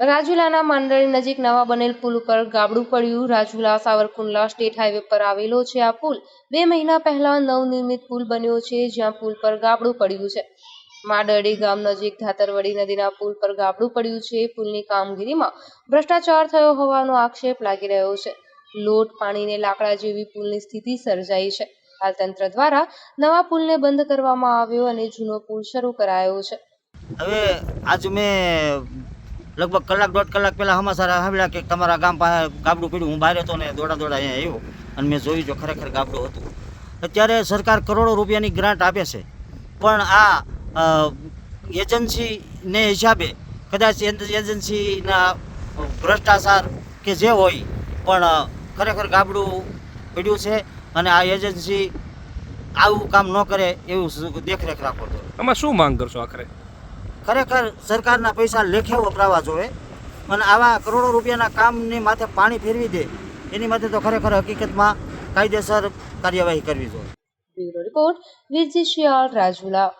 રાજુલાના માંડળી નજીક નવા બનેલ પુલ ઉપર ગાબડું પડ્યું. રાજુલા સાવરકુંડલા સ્ટેટ હાઈવે પર આવેલો છે આ પુલ. બે મહિના પહેલા નવનિર્મિત પુલ બન્યો છે, જ્યાં પુલ પર ગાબડું પડ્યું છે. માડરડી ગામ નજીક ધાતરવડી નદીના પુલ પર ગાબડું પડ્યું છે. પુલની કામગીરીમાં ભ્રષ્ટાચાર થયો હોવાનો આક્ષેપ લાગી રહ્યો છે. લોટ, પાણીને લાકડા જેવી પુલની સ્થિતિ સર્જાઈ છે. હાલ તંત્ર દ્વારા નવા પુલને બંધ કરવામાં આવ્યો અને જૂનો પુલ શરૂ કરાયો છે. હવે આજ મેં લગભગ કલાક દોઢ કલાક પહેલાં સમાચાર આવ્યા કે તમારા ગામ પાસે ગાબડું પડ્યું. હું બહાર હતો ને દોડા દોડા અહીંયા આવ્યો અને મેં જોયું જો ખરેખર ગાબડું હતું. અત્યારે સરકાર કરોડો રૂપિયાની ગ્રાન્ટ આપે છે. પણ આ એજન્સીને હિસાબે કદાચ એજ- એજન્સીના ભ્રષ્ટાચાર કે જે હોય, પણ ખરેખર ગાબડું પડ્યું છે અને આ એજન્સી આવું કામ ન કરે એવું દેખરેખ રાખો આમાં શું માંગ કરશો આખરે? ખરેખર સરકારના પૈસા લેખે વપરાવા જોઈએ અને આવા કરોડો રૂપિયાના કામની માથે પાણી ફેરવી દે, એની માટે તો ખરેખર હકીકતમાં કાયદેસર કાર્યવાહી કરવી જોઈએ. બ્યુરો રાજુલા.